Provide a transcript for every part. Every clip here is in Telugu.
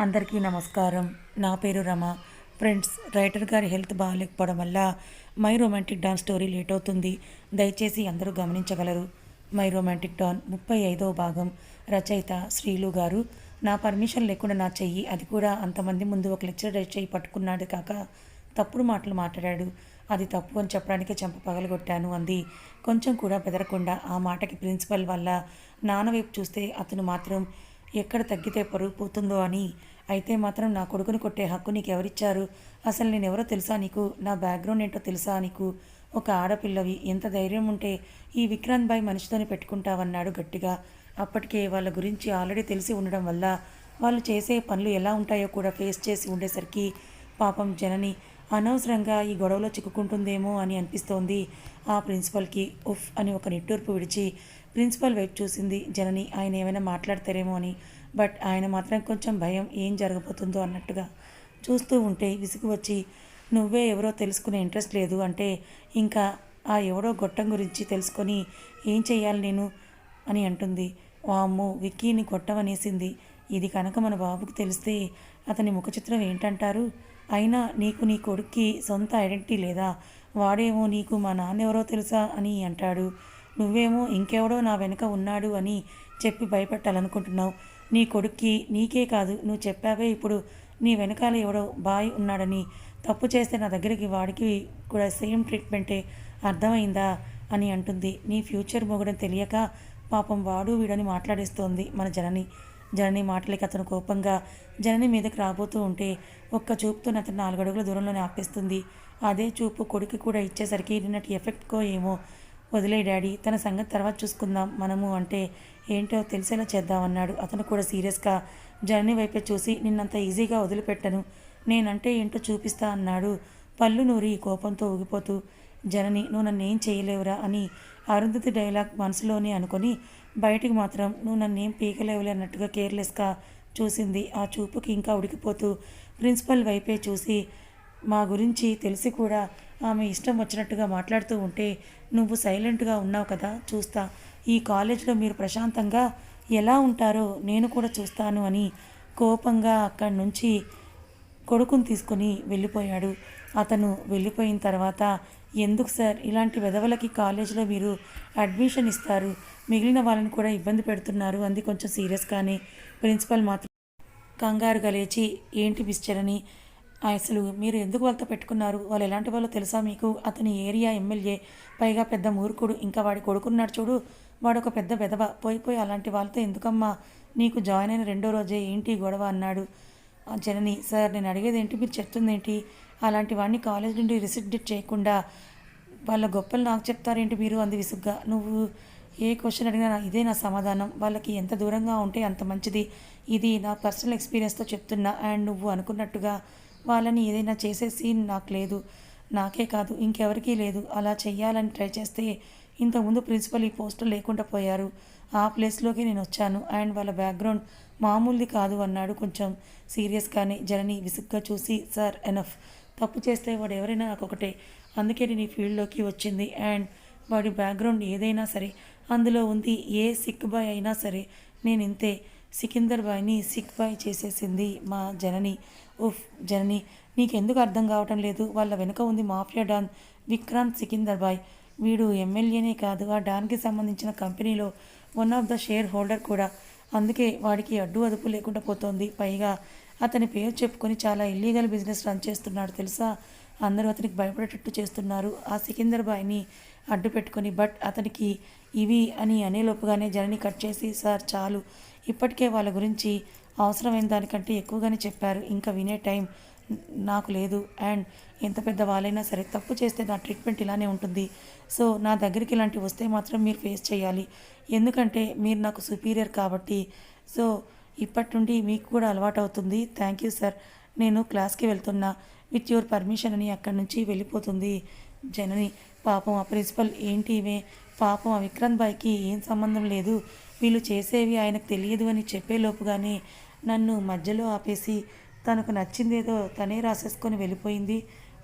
అందరికీ నమస్కారం. నా పేరు రమ. ఫ్రెండ్స్ రైటర్ గారి హెల్త్ బాగాలేకపోవడం వల్ల my romantic don story late అవుతుంది. దయచేసి అందరూ గమనించగలరు. మై రొమాంటిక్ డాన్ ముప్పై ఐదవ భాగం. రచయిత శ్రీలు గారు నా పర్మిషన్ లేకుండా నా చెయ్యి అది కూడా అంతమంది ముందు ఒక లెక్చరర్ చెయ్యి పట్టుకున్నాడు కాక తప్పుడు మాటలు మాట్లాడాడు. అది తప్పు అని చెప్పడానికి చెంప పగలగొట్టాను అంది. కొంచెం కూడా బెదరకుండా ఆ మాటకి ప్రిన్సిపల్ వల్ల నాన్న వైపు చూస్తే అతను మాత్రం ఎక్కడ తగ్గితే పరుగు పోతుందో అని. అయితే మాత్రం నా కొడుకుని కొట్టే హక్కు నీకు ఎవరిచ్చారు అసలు నేను ఎవరో తెలుసా నీకు? నా బ్యాక్గ్రౌండ్ ఏంటో తెలుసా నీకు? ఒక ఆడపిల్లవి ఎంత ధైర్యం ఉంటే ఈ విక్రాంత్ బాయ్ మనిషితోనే పెట్టుకుంటావన్నాడు గట్టిగా. అప్పటికే వాళ్ళ గురించి ఆల్రెడీ తెలిసి ఉండడం వల్ల వాళ్ళు చేసే పనులు ఎలా ఉంటాయో కూడా ఫేస్ చేసి ఉండేసరికి పాపం జనని అనవసరంగా ఈ గొడవలో చిక్కుకుంటుందేమో అని అనిపిస్తోంది. ఆ ప్రిన్సిపల్కి ఉఫ్ అని ఒక నిట్టూర్పు విడిచి ప్రిన్సిపల్ వైపు చూసింది. జనని ఆయన ఏమైనా మాట్లాడతారేమో అని. బట్ ఆయన మాత్రం కొంచెం భయం ఏం జరగబోతుందో అన్నట్టుగా చూస్తూ ఉంటే విసుగు వచ్చి నువ్వే ఎవరో తెలుసుకునే ఇంట్రెస్ట్ లేదు అంటే ఇంకా ఆ ఎవడో గొట్టం గురించి తెలుసుకొని ఏం చేయాలి నేను? అని అంటుంది. వామ్మో విక్కీని కొట్టవనేసింది ఇది కనుక మన బాబుకు తెలిస్తే అతని ముఖ చిత్రం ఏంటంటారు? అయినా నీకు నీ కొడుక్కి సొంత ఐడెంటిటీ లేదా? వాడేమో నీకు మా నాన్న ఎవరో తెలుసా? అని అంటాడు. నువ్వేమో ఇంకెవడో నా వెనుక ఉన్నాడు అని చెప్పి భయపెట్టాలనుకుంటున్నావు. నీ కొడుక్కి నీకే కాదు నువ్వు చెప్పావే ఇప్పుడు నీ వెనకాల ఎవడో బాయ్ ఉన్నాడని. తప్పు చేస్తే నా దగ్గరికి వాడికి కూడా సేమ్ ట్రీట్మెంటే అర్థమైందా అని అంటుంది. నీ ఫ్యూచర్ మొగడం తెలియక పాపం వాడు వీడని మాట్లాడేస్తోంది మన జనని. జనని మాటలకి అతను కోపంగా జనని మీదకి రాబోతూ ఉంటే ఒక్క చూపుతో అతను నాలుగు అడుగుల దూరంలోనే ఆపేస్తుంది. అదే చూపు కొడుకు కూడా ఇచ్చేసరికి నిన్నటి ఎఫెక్ట్కో ఏమో వదిలే డాడీ తన సంగతి తర్వాత చూసుకుందాం. మనము అంటే ఏంటో తెలిసేలా చేద్దామన్నాడు అతను కూడా సీరియస్గా జర్నీ వైపే చూసి నిన్నంత ఈజీగా వదిలిపెట్టను. నేనంటే ఏంటో చూపిస్తా అన్నాడు పళ్ళు నూరి కోపంతో ఊగిపోతూ. జనని నువ్వు నన్ను ఏం చేయలేవురా అని అరుంధతి డైలాగ్ మనసులోనే అనుకొని బయటికి మాత్రం నువ్వు నన్నేం పీకలేవులే అన్నట్టుగా కేర్లెస్గా చూసింది. ఆ చూపుకి ఇంకా ఉడికిపోతూ ప్రిన్సిపల్ వైపే చూసి మా గురించి తెలిసి కూడా ఆమె ఇష్టం వచ్చినట్టుగా మాట్లాడుతూ ఉంటే నువ్వు సైలెంట్గా ఉన్నావు కదా చూస్తా. ఈ కాలేజ్లో మీరు ప్రశాంతంగా ఎలా ఉంటారో నేను కూడా చూస్తాను అని కోపంగా అక్కడి నుంచి కొడుకుని తీసుకొని వెళ్ళిపోయాడు. అతను వెళ్ళిపోయిన తర్వాత ఎందుకు సార్ ఇలాంటి వెధవలకి కాలేజీలో మీరు అడ్మిషన్ ఇస్తారు? మిగిలిన వాళ్ళని కూడా ఇబ్బంది పెడుతున్నారు. అంది కొంచెం సీరియస్గానే. ప్రిన్సిపల్ మాత్రం కంగారుగా లేచి ఏంటి మిస్టర్ అని అసలు మీరు ఎందుకు వాళ్ళతో పెట్టుకున్నారు? వాళ్ళు ఎలాంటి వాళ్ళో తెలుసా మీకు? అతని ఏరియా ఎమ్మెల్యే పైగా పెద్ద మూర్ఖుడు ఇంకా వాడి కొడుకున్నాడు చూడు. వాడు ఒక పెద్ద బెదవ పోయి పోయి అలాంటి వాళ్ళతో ఎందుకమ్మా? నీకు జాయిన్ అయిన రెండో రోజే ఏంటి గొడవ అన్నాడు. ఆ జనని సార్ నేను అడిగేది ఏంటి? మీరు చెప్తుంది ఏంటి? అలాంటి వాడిని కాలేజ్ నుండి రిసిప్ట్ చేయకుండా వాళ్ళ గొప్పలు నాకు చెప్తారేంటి మీరు? అంది విసుగ్గా. నువ్వు ఏ క్వశ్చన్ అడిగినా ఇదే నా సమాధానం. వాళ్ళకి ఎంత దూరంగా ఉంటే అంత మంచిది. ఇది నా పర్సనల్ ఎక్స్పీరియన్స్తో చెప్తున్నా. అండ్ నువ్వు అనుకున్నట్టుగా వాళ్ళని ఏదైనా చేసే సీన్ నాకు లేదు. నాకే కాదు ఇంకెవరికీ లేదు. అలా చెయ్యాలని ట్రై చేస్తే ఇంతకుముందు ప్రిన్సిపల్ ఈ పోస్టు లేకుండా పోయారు. ఆ ప్లేస్లోకి నేను వచ్చాను. అండ్ వాళ్ళ బ్యాక్గ్రౌండ్ మామూలుది కాదు అన్నాడు కొంచెం సీరియస్గానే జనని విసుగ్గా చూసి సార్ ఎనఫ్. తప్పు చేస్తే వాడు ఎవరైనా నాకు ఒకటే. అందుకే నేను ఈ ఫీల్డ్లోకి వచ్చింది. అండ్ వాడి బ్యాక్గ్రౌండ్ ఏదైనా సరే అందులో ఉంది. ఏ సిక్ బాయ్ అయినా సరే నేను ఇంతే. సికిందర్ బాయ్ని సిక్ బాయ్ చేసేసింది మా జనని. ఉఫ్ జనని నీకెందుకు అర్థం కావటం లేదు. వాళ్ళ వెనుక ఉంది మాఫియా డాన్ విక్రాంత్ సికిందర్ బాయ్. వీడు ఎమ్మెల్యేనే కాదు ఆ డాన్కి సంబంధించిన కంపెనీలో one of the share holder కూడా. అందుకే వాడికి అడ్డు అదుపు లేకుండా పోతోంది. పైగా అతని పేరు చెప్పుకొని చాలా ఇల్లీగల్ బిజినెస్ రన్ చేస్తున్నాడు తెలుసా? అందరూ అతనికి భయపడేటట్టు చేస్తున్నారు. ఆ సికిందర్ బాయ్ని అడ్డు పెట్టుకొని బట్ అతనికి ఇవి అని అనేలోపుగానే జనని కట్ చేసి సార్ చాలు. ఇప్పటికే వాళ్ళ గురించి అవసరమైన దానికంటే ఎక్కువగానే చెప్పారు. ఇంకా వినే టైం నాకు లేదు. అండ్ ఎంత పెద్ద వాళ్ళైనా సరే తప్పు చేస్తే నా ట్రీట్మెంట్ ఇలానే ఉంటుంది. సో నా దగ్గరికి ఇలాంటివి వస్తే మాత్రం మీరు ఫేస్ చేయాలి. ఎందుకంటే మీరు నాకు సుపీరియర్ కాబట్టి. సో ఇప్పటి నుండి మీకు కూడా అలవాటు అవుతుంది థ్యాంక్ యూ సార్. నేను క్లాస్కి వెళ్తున్నా. విత్ యువర్ పర్మిషన్ అని అక్కడి నుంచి వెళ్ళిపోతుంది. జనని పాపం ఆ ప్రిన్సిపల్ ఏంటి ఇవే పాపం విక్రాంత్ బాయ్కి ఏం సంబంధం లేదు. వీళ్ళు చేసేవి ఆయనకు తెలియదు అని చెప్పేలోపుగానే నన్ను మధ్యలో ఆపేసి తనకు నచ్చిందేదో తనే రాసేసుకొని వెళ్ళిపోయింది.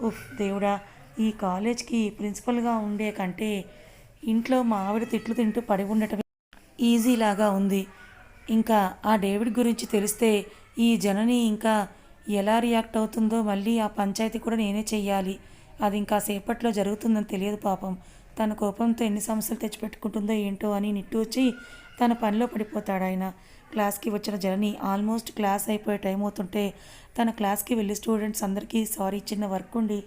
ఉఫ్ దేవుడా ఈ కాలేజ్కి ప్రిన్సిపల్గా ఉండే కంటే ఇంట్లో మా ఆవిడ తిట్లు తింటూ పడి ఉండటం ఈజీలాగా ఉంది. ఇంకా ఆ డేవిడ్ గురించి తెలిస్తే ఈ జనని ఇంకా ఎలా రియాక్ట్ అవుతుందో మళ్ళీ ఆ పంచాయతీ కూడా నేనే చెయ్యాలి. అది ఇంకా సేపట్లో జరుగుతుందని తెలియదు పాపం. తన కోపంతో ఎన్ని సమస్యలు తెచ్చిపెట్టుకుంటుందో ఏంటో అని నిట్టూర్చి తన పనిలో పడిపోతాడు ఆయన. క్లాస్కి వచ్చిన జనని ఆల్మోస్ట్ క్లాస్ అయిపోయే టైం అవుతుంటే తన క్లాస్కి వెళ్ళి స్టూడెంట్స్ అందరికీ సారీ చిన్న వర్క్ ఉండి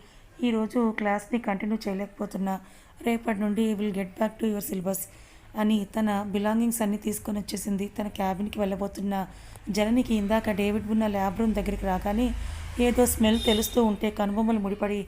ఈరోజు క్లాస్ని కంటిన్యూ చేయలేకపోతున్నా. రేపటి నుండి will get back to your syllabus అని తన బిలాంగింగ్స్ అన్నీ తీసుకొని వచ్చేసింది. తన క్యాబిన్కి వెళ్ళబోతున్న జననికి ఇందాక డేవిడ్ ఉన్న ల్యాబ్ రూమ్ దగ్గరికి రాగానే ఏదో స్మెల్ తెలుస్తూ ఉంటే కనుబొమ్మలు ముడిపడి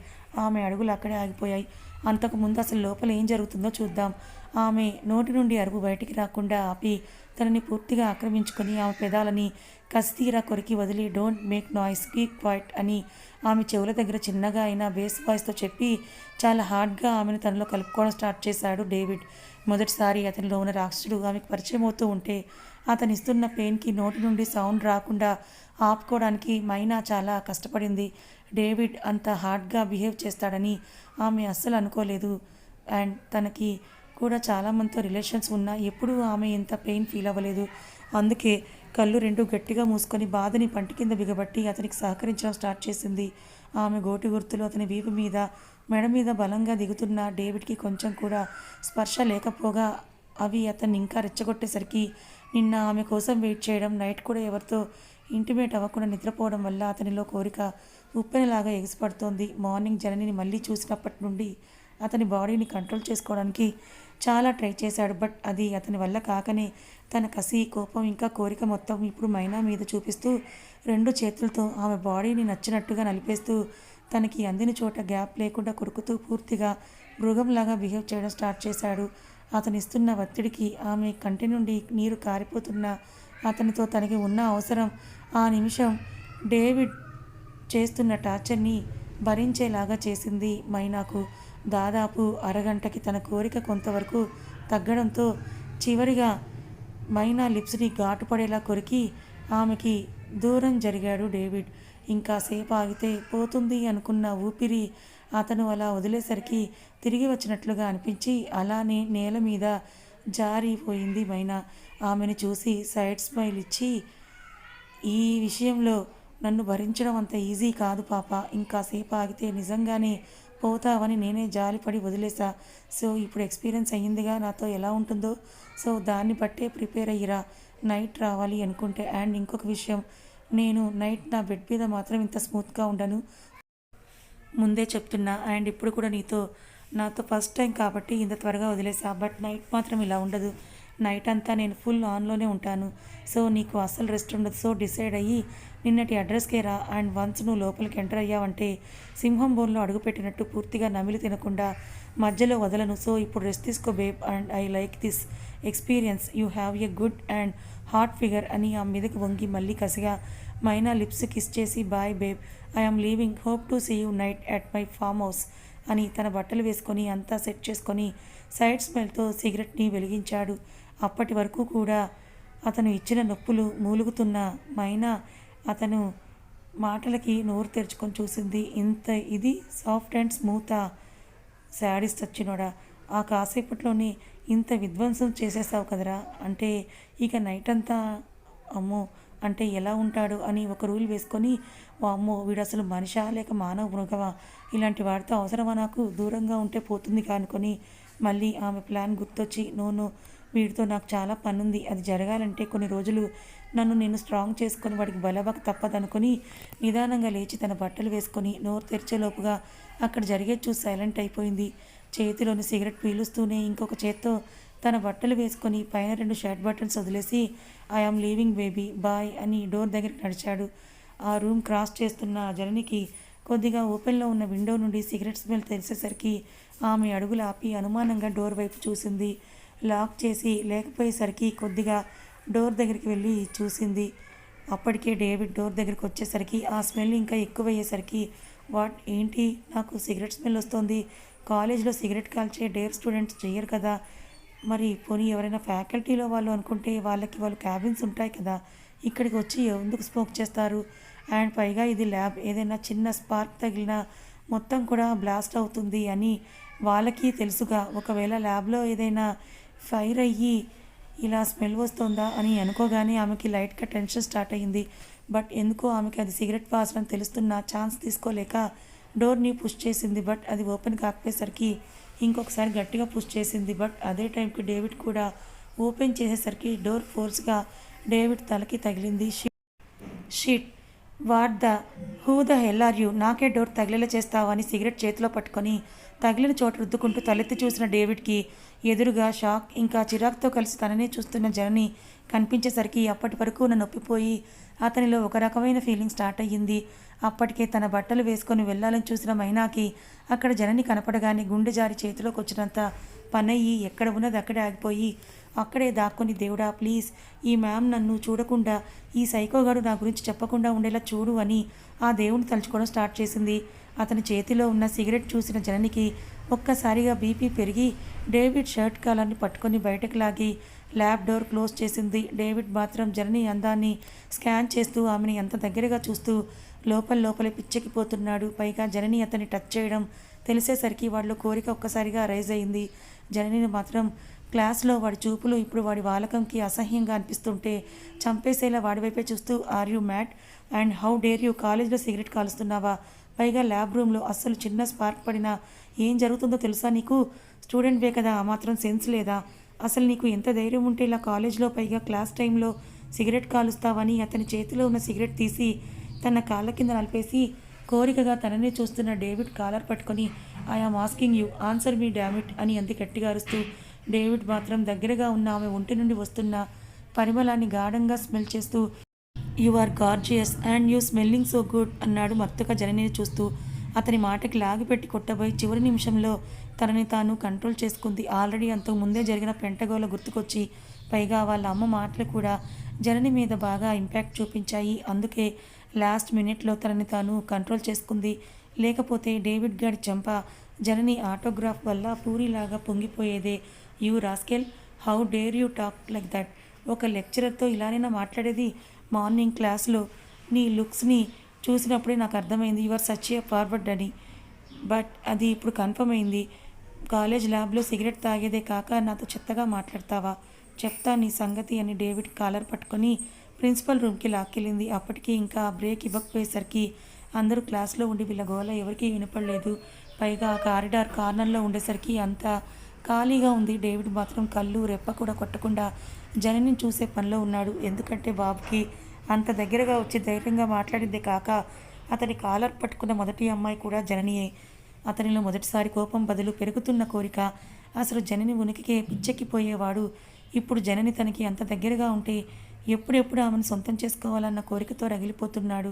ఆమె అడుగులు అక్కడే ఆగిపోయాయి. అంతకు ముందు అసలు లోపల ఏం జరుగుతుందో చూద్దాం. ఆమె నోటి నుండి అరుగు బయటికి రాకుండా ఆపి తనని పూర్తిగా ఆక్రమించుకొని ఆమె పెదాలని కస్తీరా కొరికి వదిలి don't make noise keep quiet అని ఆమె చెవుల దగ్గర చిన్నగా అయిన బేస్ వాయిస్తో చెప్పి చాలా హార్డ్గా ఆమెను తనలో కలుపుకోవడం స్టార్ట్ చేశాడు డేవిడ్. మొదటిసారి అతనిలో ఉన్న రాక్షసుడు ఆమెకు పరిచయం అవుతూ ఉంటే అతను ఇస్తున్న పెయిన్కి నోటి నుండి సౌండ్ రాకుండా ఆపుకోవడానికి మైనా చాలా కష్టపడింది. డేవిడ్ అంత హార్డ్గా బిహేవ్ చేస్తాడని ఆమె అస్సలు అనుకోలేదు. అండ్ తనకి కూడా చాలామందితో రిలేషన్స్ ఉన్నా ఎప్పుడూ ఆమె ఇంత పెయిన్ ఫీల్ అవ్వలేదు. అందుకే కళ్ళు రెండు గట్టిగా మూసుకొని బాధని పంటి కింద బిగబట్టి అతనికి సహకరించడం స్టార్ట్ చేసింది. ఆమె గోటి గుర్తులు అతని వీపు మీద మెడ మీద బలంగా దిగుతున్న డేవిడ్కి కొంచెం కూడా స్పర్శ లేకపోగా అవి అతన్ని ఇంకా రెచ్చగొట్టేసరికి నిన్న ఆమె కోసం వెయిట్ చేయడం నైట్ కూడా ఎవరితో ఇంటిమేట్ అవ్వకుండా నిద్రపోవడం వల్ల అతనిలో కోరిక ఉప్పెనలాగా ఎగిసిపడుతోంది. మార్నింగ్ జననిని మళ్ళీ చూసినప్పటి నుండి అతని బాడీని కంట్రోల్ చేసుకోవడానికి చాలా ట్రై చేశాడు. బట్ అది అతని వల్ల కాకనే తన కసి కోపం ఇంకా కోరిక మొత్తం ఇప్పుడు మైనా మీద చూపిస్తూ రెండు చేతులతో ఆమె బాడీని నచ్చినట్టుగా నలిపేస్తూ తనకి అందిన చోట గ్యాప్ లేకుండా కొడుకుతూ పూర్తిగా మృగంలాగా బిహేవ్ చేయడం స్టార్ట్ చేశాడు. అతను ఇస్తున్న ఒత్తిడికి ఆమె కంటి నుండి నీరు కారిపోతున్న అతనితో తనకి ఉన్న అవసరం. ఆ నిమిషం డేవిడ్ చేస్తున్న టార్చర్ని భరించేలాగా చేసింది మైనాకు. దాదాపు అరగంటకి తన కోరిక కొంతవరకు తగ్గడంతో చివరిగా మైనా లిప్స్ని ఘాటుపడేలా కొరికి ఆమెకి దూరం జరిగాడు డేవిడ్. ఇంకా సేపు ఆగితే పోతుంది అనుకున్న ఊపిరి అతను అలా వదిలేసరికి తిరిగి వచ్చినట్లుగా అనిపించి అలానే నేల మీద జారిపోయింది మైనా. ఆమెను చూసి సైడ్ స్మైల్ ఇచ్చి ఈ విషయంలో నన్ను భరించడం అంత ఈజీ కాదు పాప. ఇంకాసేపు ఆగితే నిజంగానే పోతావని నేనే జాలిపడి వదిలేసా సో ఇప్పుడు ఎక్స్పీరియన్స్ అయ్యిందిగా నాతో ఎలా ఉంటుందో. సో దాన్ని బట్టే ప్రిపేర్ అయ్యిరా. నైట్ రావాలి అనుకుంటే. అండ్ ఇంకొక విషయం నేను నైట్ నా బెడ్ మీద మాత్రం ఇంత స్మూత్గా ఉండను. ముందే చెప్తున్నా. అండ్ ఇప్పుడు కూడా నీతో నాతో ఫస్ట్ టైం కాబట్టి ఇంత త్వరగా వదిలేసా బట్ నైట్ మాత్రం ఇలా ఉండదు. నైట్ అంతా నేను ఫుల్ ఆన్లోనే ఉంటాను. సో నీకు అస్సలు రెస్ట్ ఉండదు. సో డిసైడ్ అయ్యి నిన్నటి అడ్రస్కే రా అండ్ వన్స్ నువ్వు లోపలికి ఎంటర్ అయ్యావంటే సింహం బోన్లో అడుగుపెట్టినట్టు పూర్తిగా నమిలి తినకుండా మధ్యలో వదలను. సో ఇప్పుడు రెస్ట్ తీసుకో babe and I like this experience. You have a good and hot figure అని ఆ మీదకి వంగి మళ్ళీ కసిగా మైనా లిప్స్ కిస్ చేసి bye babe I'm leaving. Hope to see you night at my farm house అని తన బట్టలు వేసుకొని అంతా సెట్ చేసుకొని సైడ్ స్మెల్తో సిగరెట్ని వెలిగించాడు. అప్పటి వరకు కూడా అతను ఇచ్చిన నొప్పులు మూలుగుతున్న మైనా అతను మాటలకి నోరు తెరుచుకొని చూసింది. ఇంత ఇది సాఫ్ట్ అండ్ స్మూత్ శాడీస్ వచ్చినోడా ఆ కాసేపట్లోనే ఇంత విధ్వంసం చేసేసావు కదరా? అంటే ఇక నైట్ అంతా అమ్మో అంటే ఎలా ఉంటాడు అని ఒక రూల్ వేసుకొని అమ్మో వీడు అసలు మనిషా లేక మానవ మృగవా ఇలాంటి వాడితో అవసరమా నాకు? దూరంగా ఉంటే పోతుంది కానుకొని మళ్ళీ ఆమె ప్లాన్ గుర్తొచ్చి నోను వీడితో నాకు చాలా పనుంది. అది జరగాలంటే కొన్ని రోజులు నన్ను నేను స్ట్రాంగ్ చేసుకొని వాడికి బలవక తప్పదనుకొని నిదానంగా లేచి తన బట్టలు వేసుకొని నోరు తెరిచేలోపుగా అక్కడ జరిగే చూసి సైలెంట్ అయిపోయింది. చేతిలోని సిగరెట్ పీలుస్తూనే ఇంకొక చేత్తో తన బట్టలు వేసుకొని పైన రెండు షర్ట్ బటన్స్ వదిలేసి I am leaving baby bye అని డోర్ దగ్గరికి నడిచాడు. ఆ రూమ్ క్రాస్ చేస్తున్న జననికి కొద్దిగా ఓపెన్లో ఉన్న విండో నుండి సిగరెట్ స్మెల్ తెలిసేసరికి ఆమె అడుగులు ఆపి అనుమానంగా డోర్ వైపు చూసింది. లాక్ చేసి లేకపోయేసరికి కొద్దిగా డోర్ దగ్గరికి వెళ్ళి చూసింది. అప్పటికే డేవిడ్ డోర్ దగ్గరికి వచ్చేసరికి ఆ స్మెల్ ఇంకా ఎక్కువయ్యేసరికి వాట్? ఏంటి? నాకు సిగరెట్ స్మెల్ వస్తుంది. కాలేజ్లో సిగరెట్ కాల్చే డేర్ స్టూడెంట్స్ చేయరు కదా. మరి పోనీ ఎవరైనా ఫ్యాకల్టీలో వాళ్ళు అనుకుంటే వాళ్ళకి వాళ్ళు క్యాబిన్స్ ఉంటాయి కదా. ఇక్కడికి వచ్చి ఎందుకు స్మోక్ చేస్తారు? అండ్ పైగా ఇది ల్యాబ్. ఏదైనా చిన్న స్పార్క్ తగిలినా మొత్తం కూడా బ్లాస్ట్ అవుతుంది అని వాళ్ళకి తెలుసుగా. ఒకవేళ ల్యాబ్లో ఏదైనా ఫైర్ అయ్యి ఇలా స్మెల్ వస్తుందా అని అనుకోగానే ఆమెకి లైట్గా టెన్షన్ స్టార్ట్ అయ్యింది. బట్ ఎందుకో ఆమెకి అది సిగరెట్ వాసన తెలుస్తున్న ఛాన్స్ తీసుకోలేక డోర్ని పుష్ చేసింది. బట్ అది ఓపెన్ కాకపోయేసరికి ఇంకొకసారి గట్టిగా పుష్ చేసింది. బట్ అదే టైంకి డేవిడ్ కూడా ఓపెన్ చేసేసరికి డోర్ ఫోర్స్గా డేవిడ్ తలకి తగిలింది. Shit what the who the hell are you? నాకే డోర్ తగిలేలా చేస్తావని అని సిగరెట్ చేతిలో పట్టుకొని తగిలిన చోట రుద్దుకుంటూ తలెత్తి చూసిన డేవిడ్కి ఎదురుగా షాక్ ఇంకా చిరాకుతో కలిసి తననే చూస్తున్న జనని కనిపించేసరికి అప్పటి వరకు ఉన్న నొప్పిపోయి అతనిలో ఒక రకమైన ఫీలింగ్ స్టార్ట్ అయ్యింది. అప్పటికే తన బట్టలు వేసుకొని వెళ్ళాలని చూసిన మైనాకి అక్కడ జనని కనపడగానే గుండె జారి చేతిలోకి వచ్చినంత పనయ్యి ఎక్కడ ఉన్నది అక్కడే ఆగిపోయి అక్కడే దాక్కుని దేవుడా ప్లీజ్ ఈ మ్యామ్ నన్ను చూడకుండా ఈ సైకోగాడు నా గురించి చెప్పకుండా ఉండేలా చూడు అని ఆ దేవుని తలుచుకోవడం స్టార్ట్ చేసింది. అతని చేతిలో ఉన్న సిగరెట్ చూసిన జననికి ఒక్కసారిగా బీపీ పెరిగి డేవిడ్ షర్ట్ కాలాన్ని పట్టుకొని బయటకు లాగి ల్యాబ్ డోర్ క్లోజ్ చేసింది. డేవిడ్ మాత్రం జనని అందాన్ని స్కాన్ చేస్తూ ఆమెని ఎంత దగ్గరగా చూస్తూ లోపల లోపలే పిచ్చెక్కిపోతున్నాడు. పైగా జనని అతన్ని టచ్ చేయడం తెలిసేసరికి వాళ్ళ కోరిక ఒక్కసారిగా రైజ్ అయింది. జననిని మాత్రం క్లాస్లో వాడి చూపులు ఇప్పుడు వాడి వాలకంకి అసహ్యంగా అనిపిస్తుంటే చంపేసేలా వాడి వైపే చూస్తూ are you mad? And how dare you? కాలేజ్లో సిగరెట్ కాలుస్తున్నావా? పైగా ల్యాబ్ రూమ్లో అస్సలు చిన్న స్పార్క్ పడినా ఏం జరుగుతుందో తెలుసా నీకు? స్టూడెంట్వే కదా ఆ మాత్రం సెన్స్ లేదా? అసలు నీకు ఎంత ధైర్యం ఉంటే ఇలా కాలేజ్లో పైగా క్లాస్ టైంలో సిగరెట్ కాలుస్తావని అతని చేతిలో ఉన్న సిగరెట్ తీసి తన కాళ్ళ కింద నలిపేసి కోరికగా తననే చూస్తున్న డేవిడ్ కాలర్ పట్టుకొని I am asking you answer me dammit అని అంది గట్టిగా అరుస్తూ. డేవిడ్ మాత్రం దగ్గరగా ఉన్న ఆమె ఒంటి నుండి వస్తున్న పరిమళాన్ని గాఢంగా స్మెల్ చేస్తూ you are gorgeous and you smelling so good అన్నాడు మత్తుగా జననిని చూస్తూ. అతని మాటకి లాగిపెట్టి కొట్టబోయి చివరి నిమిషంలో తనని తాను కంట్రోల్ చేసుకుంది. ఆల్రెడీ అంతకు ముందే జరిగిన పెంటగోల గుర్తుకొచ్చి పైగా వాళ్ళ అమ్మ మాటలు కూడా జనని మీద బాగా ఇంపాక్ట్ చూపించాయి. అందుకే లాస్ట్ మినిట్లో తనని తాను కంట్రోల్ చేసుకుంది. లేకపోతే డేవిడ్ గారి చెంప జనని ఆటోగ్రాఫ్ వల్ల పూరిలాగా పొంగిపోయేదే. You rascal how dare you talk like that ఒక లెక్చరర్తో ఇలానైనా మాట్లాడేది మార్నింగ్ క్లాస్లో నీ లుక్స్ని చూసినప్పుడే నాకు అర్థమైంది యువర్ సచ్ ఏ ఫార్వర్డ్ అని బట్ అది ఇప్పుడు కన్ఫర్మ్ అయింది. కాలేజ్ ల్యాబ్లో సిగరెట్ తాగేదే కాక నాతో చెత్తగా మాట్లాడతావా? చెప్తా నీ సంగతి అని డేవిడ్ కాలర్ పట్టుకొని ప్రిన్సిపల్ రూమ్కి లాక్కెళ్ళింది. అప్పటికి ఇంకా బ్రేక్ ఇవ్వకపోయేసరికి అందరూ క్లాస్లో ఉండి వీళ్ళ గోల ఎవరికీ వినపడలేదు. పైగా కారిడార్ కార్నర్లో ఉండేసరికి అంతా ఖాళీగా ఉంది. డేవిడ్ మాత్రం కళ్ళు రెప్ప కూడా కొట్టకుండా జనని చూసే పనిలో ఉన్నాడు. ఎందుకంటే బాబుకి అంత దగ్గరగా వచ్చి ధైర్యంగా మాట్లాడిందే కాక అతని కాలర్ పట్టుకున్న మొదటి అమ్మాయి కూడా జననియే. అతనిలో మొదటిసారి కోపం బదులు పెరుగుతున్న కోరిక అసలు జనని ఉనికికే పిచ్చెక్కిపోయేవాడు. ఇప్పుడు జనని తనకి అంత దగ్గరగా ఉంటే ఎప్పుడెప్పుడు ఆమెను సొంతం చేసుకోవాలన్న కోరికతో రగిలిపోతున్నాడు.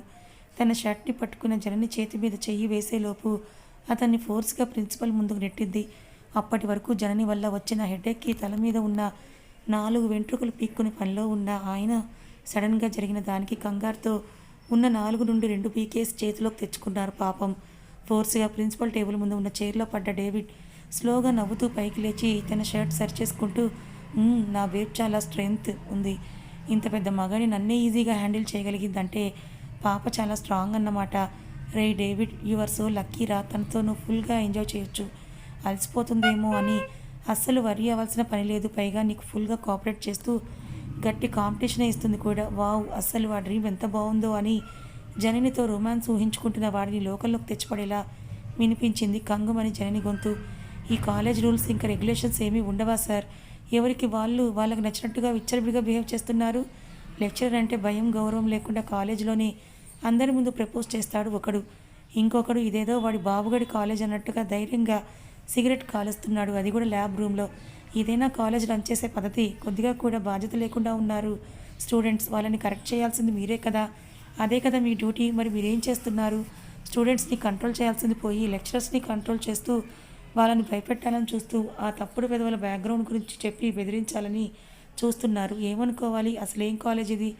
తన షర్ట్ని పట్టుకున్న జనని చేతి మీద చెయ్యి వేసేలోపు అతన్ని ఫోర్స్గా ప్రిన్సిపల్ ముందుకు నెట్టింది. అప్పటి వరకు జనని వల్ల వచ్చిన హెడేక్కి తల మీద ఉన్న నాలుగు వెంట్రుకలు పీక్కుని పనిలో ఉన్న ఆయన సడన్గా జరిగిన దానికి కంగారుతో ఉన్న నాలుగు నుండి రెండు పీకేస్ చేతిలోకి తెచ్చుకున్నారు పాపం. ఫోర్స్గా ప్రిన్సిపల్ టేబుల్ ముందు ఉన్న చైర్లో పడ్డ డేవిడ్ స్లోగా నవ్వుతూ పైకి లేచి తన షర్ట్ సరి చేసుకుంటూ నా వేప్ చాలా స్ట్రెంగ్త్ ఉంది. ఇంత పెద్ద మగాని నన్నే ఈజీగా హ్యాండిల్ చేయగలిగిందంటే పాప చాలా స్ట్రాంగ్ అన్నమాట. రే డేవిడ్ యు ఆర్ సో లక్కీరా తనతో నువ్వు ఫుల్గా ఎంజాయ్ చేయొచ్చు. అలసిపోతుందేమో అని అస్సలు వరి అవ్వాల్సిన పని లేదు. పైగా నీకు ఫుల్గా కోఆపరేట్ చేస్తూ గట్టి కాంపిటీషన్ ఇస్తుంది కూడా. వావ్ అస్సలు ఆ డ్రీమ్ ఎంత బాగుందో అని జననితో రొమాన్స్ ఊహించుకుంటున్న వాడిని లోకల్లోకి తెచ్చిపడేలా వినిపించింది కంగుమని జనని గొంతు. ఈ కాలేజ్ రూల్స్ ఇంకా రెగ్యులేషన్స్ ఏమీ ఉండవా సార్? ఎవరికి వాళ్ళు వాళ్ళకి నచ్చినట్టుగా విచ్చలవిడిగా బిహేవ్ చేస్తున్నారు? లెక్చరర్ అంటే భయం గౌరవం లేకుండా కాలేజీలోనే అందరి ముందు ప్రపోజ్ చేస్తాడు ఒకడు. ఇంకొకడు ఇదేదో వాడి బాబుగడి కాలేజ్ అన్నట్టుగా ధైర్యంగా సిగరెట్ కాలుస్తున్నాడు. అది కూడా ల్యాబ్ రూమ్లో. ఏదైనా కాలేజ్ రన్ చేసే పద్ధతి కొద్దిగా కూడా బాధ్యత లేకుండా ఉన్నారు. స్టూడెంట్స్ వాళ్ళని కరెక్ట్ చేయాల్సింది మీరే కదా. అదే కదా మీ డ్యూటీ. మరి మీరేం చేస్తున్నారు? స్టూడెంట్స్ని కంట్రోల్ చేయాల్సింది పోయి లెక్చరర్స్ని కంట్రోల్ చేస్తూ వాళ్ళని భయపెట్టాలని చూస్తూ ఆ తప్పుడు పెదవుల బ్యాక్గ్రౌండ్ గురించి చెప్పి బెదిరించాలని చూస్తున్నారు. ఏమనుకోవాలి? అసలు ఏం కాలేజ్ ఇది?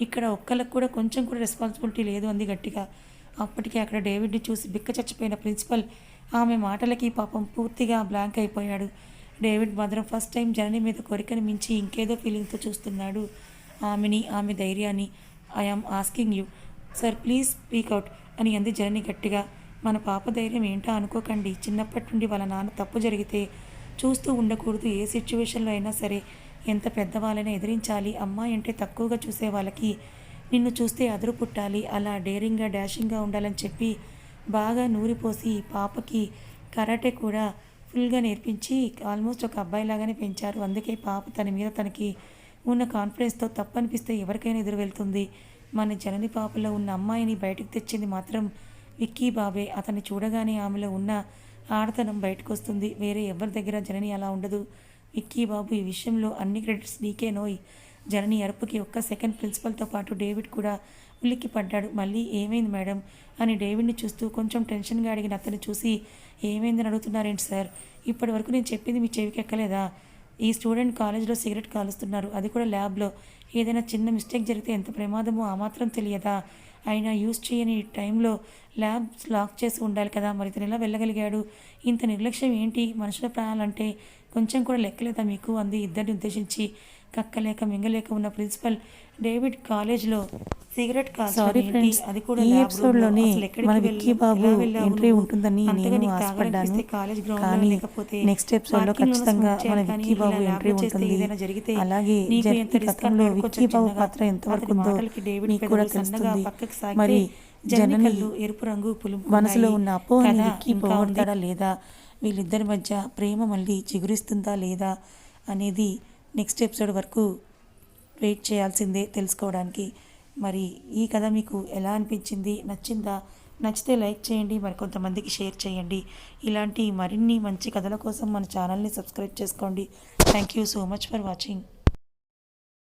ఇక్కడ ఒక్కళ్ళకు కూడా కొంచెం కూడా రెస్పాన్సిబిలిటీ లేదు అంది గట్టిగా. అప్పటికే అక్కడ డేవిడ్ని చూసి బిక్క చచ్చిపోయిన ప్రిన్సిపల్ ఆమె మాటలకి పాపం పూర్తిగా బ్లాంక్ అయిపోయాడు. డేవిడ్ మాత్రం ఫస్ట్ టైం జనని మీద కోరికని మించి ఇంకేదో ఫీలింగ్తో చూస్తున్నాడు. ఆమెని ఆమె ధైర్యాన్ని I am asking you. Sir please speak out అని అంది జనని గట్టిగా. మన పాప ధైర్యం ఏంటో అనుకోకండి. చిన్నప్పటి నుండి వాళ్ళ నాన్న తప్పు జరిగితే చూస్తూ ఉండకూడదు. ఏ సిచ్యువేషన్లో అయినా సరే ఎంత పెద్దవాళ్ళైనా ఎదిరించాలి. అమ్మాయి అంటే తక్కువగా చూసే వాళ్ళకి నిన్ను చూస్తే అదురు పుట్టాలి. అలా డేరింగ్గా డాషింగ్గా ఉండాలని చెప్పి బాగా నూరిపోసి పాపకి కరాటే కూడా ఫుల్గా నేర్పించి ఆల్మోస్ట్ ఒక అబ్బాయిలాగానే పెంచారు. అందుకే పాప తన మీద తనకి ఉన్న కాన్ఫిడెన్స్తో తప్పనిపిస్తే ఎవరికైనా ఎదురు వెళ్తుంది. మన జనని పాపలో ఉన్న అమ్మాయిని బయటకు తెచ్చింది మాత్రం విక్కీ బాబే. అతన్ని చూడగానే ఆమెలో ఉన్న ఆడతనం బయటకు వస్తుంది వేరే ఎవరి దగ్గర జనని అలా ఉండదు. విక్కీ బాబు ఈ విషయంలో అన్ని క్రెడిట్స్ నీకే నోయ్. జనని అరుపుకి ఒక్క సెకండ్ ప్రిన్సిపల్తో పాటు డేవిడ్ కూడా ఉలిక్కి పడ్డాడు. మళ్ళీ ఏమైంది మేడం? అని డేవిడ్ని చూస్తూ కొంచెం టెన్షన్గా అడిగిన అతను చూసి ఏమైందని అడుగుతున్నారేంటి సార్? ఇప్పటి వరకు నేను చెప్పింది మీ చెవికి ఎక్కలేదా? ఈ స్టూడెంట్ కాలేజ్లో సిగరెట్ కాలుస్తున్నారు. అది కూడా ల్యాబ్లో. ఏదైనా చిన్న మిస్టేక్ జరిగితే ఎంత ప్రమాదమో ఆ మాత్రం తెలియదా? అయినా యూజ్ చేయని టైంలో ల్యాబ్ లాక్ చేసి ఉండాలి కదా? మరి ఇతను ఎలా వెళ్ళగలిగాడు? ఇంత నిర్లక్ష్యం ఏంటి? మనుషుల ప్రాణాలంటే కొంచెం కూడా లెక్కలేదా మీకు? అంది ఇద్దరిని ఉద్దేశించి. కక్కలేక మింగలేక ఉన్న ప్రిన్సిపల్ డేవిడ్ కాలేజ్లో సిగరెట్ సారీ ఫ్రెండ్స్ అది కూడా ఈ లో. ఎపిసోడ్లోనే మన? విక్కీ బాబు ఎంట్రీ? ఉంటుందని నేను ఆశపడ్డాను కానీ నెక్స్ట్ ఎపిసోడ్లో పార్కింగ్లో ఖచ్చితంగా మన విక్కీ బాబు ఎంట్రీ ఉంటుంది ఏదైనా జరిగితే అలాగే అని విక్కీ బాబు. పాత్ర ఎంతవరకు ఉందో మీకు కూడా తెలుస్తుంది మరి జనని ఎరుపు రంగు. మనసులో ఉన్న కథ విక్కీ. పోగొడతాడా లేదా వీళ్ళిద్దరి మధ్య ప్రేమ మళ్ళీ చిగురిస్తుందా లేదా అనేది నెక్స్ట్ ఎపిసోడ్ వరకు వెయిట్ చేయాల్సిందే తెలుసుకోవడానికి. మరి ఈ కథ మీకు ఎలా అనిపించింది? నచ్చిందా? నచ్చితే లైక్ చేయండి మరి కొంతమందికి షేర్ చేయండి. ఇలాంటి మరిన్ని మంచి కథల కోసం మన ఛానల్ని సబ్స్క్రైబ్ చేసుకోండి. Thank you so much for watching.